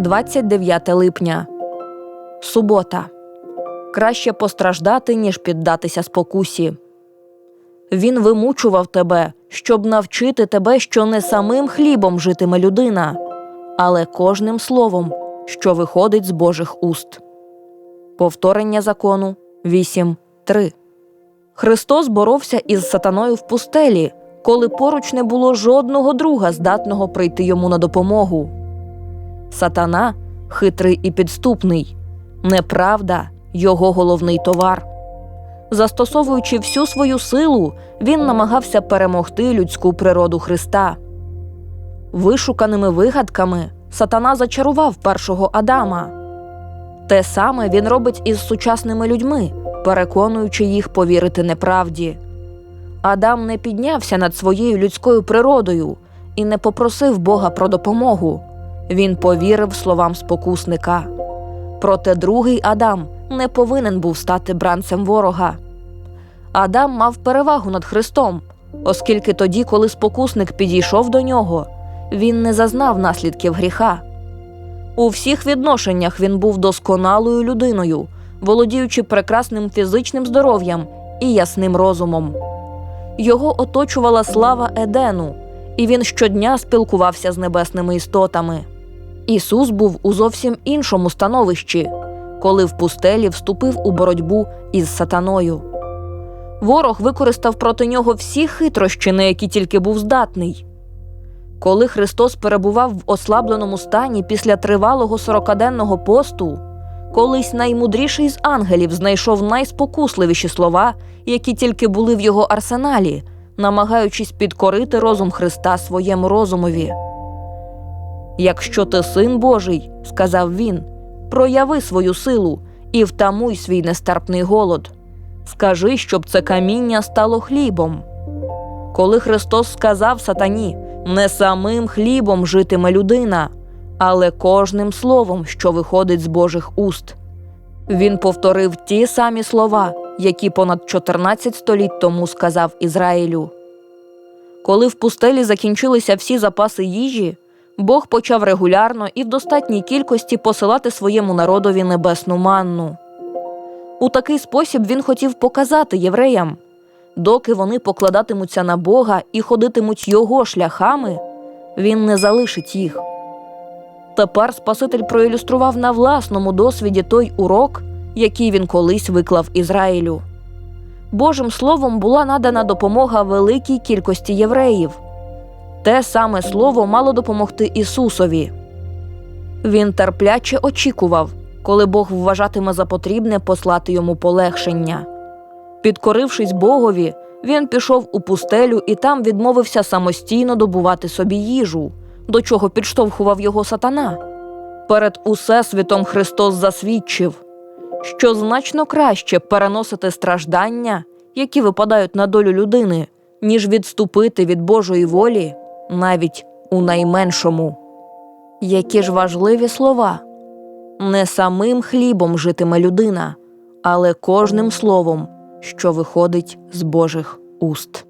29 липня. Субота. Краще постраждати, ніж піддатися спокусі. Він вимучував тебе, щоб навчити тебе, що не самим хлібом житиме людина, але кожним словом, що виходить з Божих уст. Повторення закону 8.3 Христос боровся із сатаною в пустелі, коли поруч не було жодного друга, здатного прийти йому на допомогу. Сатана хитрий і підступний, неправда його головний товар. Застосовуючи всю свою силу, він намагався перемогти людську природу Христа. Вишуканими вигадками сатана зачарував першого Адама. Те саме він робить із сучасними людьми, переконуючи їх повірити неправді. Адам не піднявся над своєю людською природою і не попросив Бога про допомогу. Він повірив словам спокусника. Проте другий Адам не повинен був стати бранцем ворога. Адам мав перевагу над Христом, оскільки тоді, коли спокусник підійшов до нього, він не зазнав наслідків гріха. У всіх відношеннях він був досконалою людиною, володіючи прекрасним фізичним здоров'ям і ясним розумом. Його оточувала слава Едену, і він щодня спілкувався з небесними істотами. Ісус був у зовсім іншому становищі, коли в пустелі вступив у боротьбу із сатаною. Ворог використав проти нього всі хитрощі, на які тільки був здатний. Коли Христос перебував в ослабленому стані після тривалого сорокаденного посту, колись наймудріший з ангелів знайшов найспокусливіші слова, які тільки були в його арсеналі, намагаючись підкорити розум Христа своєму розумові. Якщо ти син Божий, сказав він, прояви свою силу і втамуй свій нестерпний голод. Скажи, щоб це каміння стало хлібом. Коли Христос сказав сатані, не самим хлібом житиме людина, але кожним словом, що виходить з Божих уст. Він повторив ті самі слова, які понад 14 століть тому сказав Ізраїлю. Коли в пустелі закінчилися всі запаси їжі, Бог почав регулярно і в достатній кількості посилати своєму народові небесну манну. У такий спосіб він хотів показати євреям, доки вони покладатимуться на Бога і ходитимуть його шляхами, він не залишить їх. Тепер Спаситель проілюстрував на власному досвіді той урок, який він колись виклав Ізраїлю. Божим словом була надана допомога великій кількості євреїв. Те саме слово мало допомогти Ісусові. Він терпляче очікував, коли Бог вважатиме за потрібне послати йому полегшення. Підкорившись Богові, він пішов у пустелю і там відмовився самостійно добувати собі їжу, до чого підштовхував його сатана. Перед Усесвітом Христос засвідчив, що значно краще переносити страждання, які випадають на долю людини, ніж відступити від Божої волі навіть у найменшому. Які ж важливі слова не самим хлібом житиме людина, але кожним словом, що виходить з Божих уст.